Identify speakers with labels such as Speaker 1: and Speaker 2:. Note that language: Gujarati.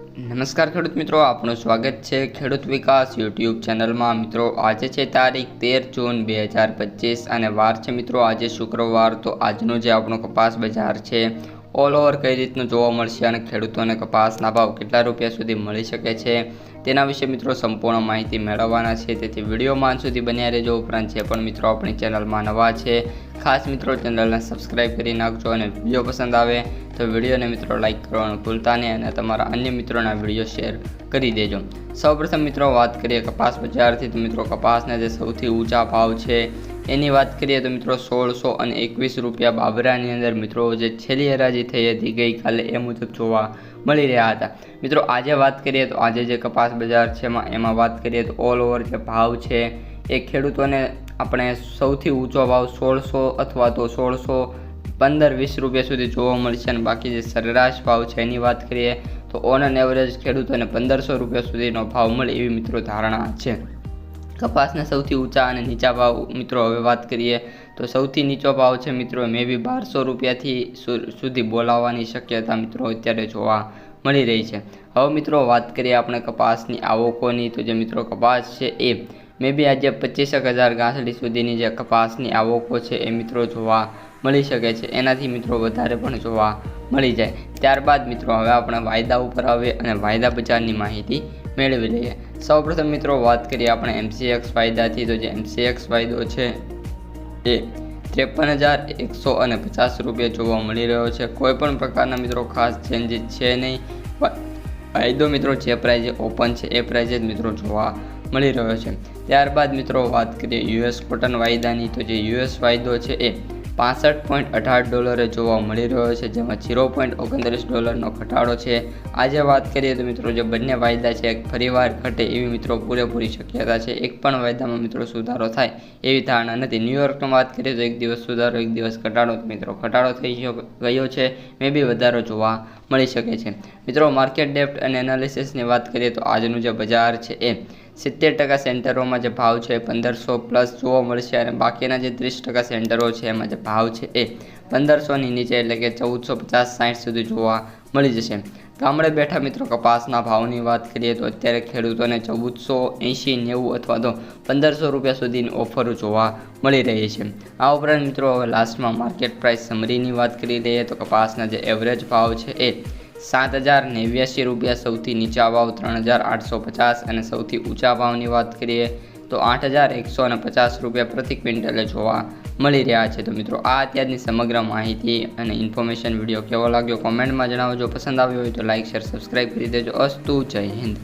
Speaker 1: નમસ્કાર ખેડૂત મિત્રો, આપનું સ્વાગત છે ખેડૂત વિકાસ યુટ્યુબ ચેનલમાં. મિત્રો, આજે છે તારીખ તેર જૂન બે હજાર પચીસ અને વાર છે મિત્રો, આજે શુક્રવાર. તો આજનો જે આપણો કપાસ બજાર છે ઓલ ઓવર કઈ રીતનું જોવા મળશે અને ખેડૂતોને કપાસના ભાવ કેટલા રૂપિયા સુધી મળી શકે છે, તેના વિશે મિત્રો સંપૂર્ણ માહિતી મેળવવાના છે. તેથી વિડીયોમાં અંત સુધી બન્યા રહેજો. ઉપરાંત જે પણ મિત્રો આપણી ચેનલમાં નવા છે, ખાસ મિત્રો ચેનલને સબસ્ક્રાઈબ કરી નાખજો અને વીડિયો પસંદ આવે તો વિડીયોને મિત્રો લાઇક કરવાનું ભૂલતા નહીં અને તમારા અન્ય મિત્રોના વીડિયો શેર કરી દેજો. સૌપ્રથમ મિત્રો વાત કરીએ કપાસ બજારથી. તો મિત્રો કપાસના જે સૌથી ઊંચા ભાવ છે એની વાત કરીએ તો મિત્રો સોળસો અને એકવીસ રૂપિયા બાબરાની અંદર મિત્રો જે છેલ્લી હરાજી થઈ હતી ગઈકાલે, એ મુજબ જોવા મળી રહ્યા હતા. મિત્રો આજે વાત કરીએ તો આજે જે કપાસ બજાર છે એમાં એમાં વાત કરીએ તો ઓલ ઓવર જે ભાવ છે, એ ખેડૂતોને આપણે સૌથી ઊંચો ભાવ સોળસો અથવા તો સોળસો પંદર વીસ રૂપિયા સુધી જોવા મળશે અને બાકી જે સરેરાશ ભાવ છે એની વાત કરીએ તો ઓન એન એવરેજ ખેડૂતોને પંદરસો રૂપિયા સુધીનો ભાવ મળે એવી મિત્રો ધારણા છે. કપાસના સૌથી ઊંચા અને નીચા ભાવ મિત્રો હવે વાત કરીએ તો સૌથી નીચો ભાવ છે મિત્રો મે બી બારસો રૂપિયાથી સુધી બોલાવવાની શક્યતા મિત્રો અત્યારે જોવા મળી રહી છે. હવે મિત્રો વાત કરીએ આપણે કપાસની આવકોની તો જે મિત્રો કપાસ છે એ મે બી આજે પચીસેક હજાર ગાંસડી સુધીની જે કપાસની આવકો છે એ મિત્રો જોવા મળી શકે છે. એનાથી મિત્રો વધારે પણ જોવા મળી જાય. ત્યારબાદ મિત્રો હવે આપણે વાયદા ઉપર આવીએ અને વાયદા બજારની માહિતી મેળવી લઈએ. સૌપ્રથમ મિત્રો વાત કરીએ આપણે એમસીએક્સ ફાયદાથી. તો જે એમસીએક્સ ફાયદો છે એ ત્રેપન હજાર એકસો અને પચાસ રૂપિયા જોવા મળી રહ્યો છે. કોઈ પણ પ્રકારના મિત્રો ખાસ ચેન્જીસ છે નહીં. ફાયદો મિત્રો જે પ્રાઇઝે ઓપન છે, એ પ્રાઇઝે જ મિત્રો જોવા મળી રહ્યો છે. ત્યારબાદ મિત્રો વાત કરીએ યુએસ કોટન વાયદાની. તો જે યુએસ વાયદો છે એ પાસઠ પોઈન્ટ અઢાર ડોલરે જોવા મળી રહ્યો છે, જેમાં જીરો પોઈન્ટ ઓગણત્રીસ ડોલરનો ઘટાડો છે. આજે વાત કરીએ તો મિત્રો જે બંને વાયદા છે ફરીવાર ઘટે એવી મિત્રો પૂરેપૂરી શક્યતા છે, એક પણ વાયદામાં મિત્રો સુધારો થાય એવી ધારણા નથી. ન્યુયોર્કમાં વાત કરીએ તો એક દિવસ સુધારો, એક દિવસ ઘટાડો મિત્રો ઘટાડો થઈ ગયો છે. મે બી વધારો જોવા મળી શકે છે. મિત્રો માર્કેટ ડેપ્ટ અને એનાલિસિસની વાત કરીએ તો આજનું જે બજાર છે એ સિત્તેર ટકા સેન્ટરોમાં જે ભાવ છે એ પંદરસો પ્લસ જોવા મળશે અને બાકીના જે ત્રીસ ટકા સેન્ટરો છે એમાં જે ભાવ છે એ પંદરસોની નીચે એટલે કે ચૌદસો પચાસ સાઠ સુધી જોવા મળી જશે. ગામડે બેઠા મિત્રો કપાસના ભાવની વાત કરીએ તો અત્યારે ખેડૂતોને ચૌદસો એંશી નેવું અથવા તો પંદરસો રૂપિયા સુધીની ઓફરો જોવા મળી રહી છે. આ ઉપરાંત મિત્રો હવે લાસ્ટમાં માર્કેટ પ્રાઇસ સમરીની વાત કરી લઈએ તો કપાસના જે એવરેજ ભાવ છે એ સાત હજાર નેવ્યાસી રૂપિયા, સૌથી નીચા ભાવ ત્રણ હજાર આઠસો પચાસ અને સૌથી ઊંચા ભાવની વાત કરીએ તો આઠ હજાર એકસો અને પચાસ રૂપિયા પ્રતિ ક્વિન્ટલે જોવા મળી રહ્યા છે. તો મિત્રો, આ અત્યારની સમગ્ર માહિતી અને ઇન્ફોર્મેશન વીડિયો કેવો લાગ્યો કોમેન્ટમાં જણાવજો. પસંદ આવ્યો હોય તો લાઇક શેર સબસ્ક્રાઈબ કરી દેજો. અસ્તુ જય હિન્દ.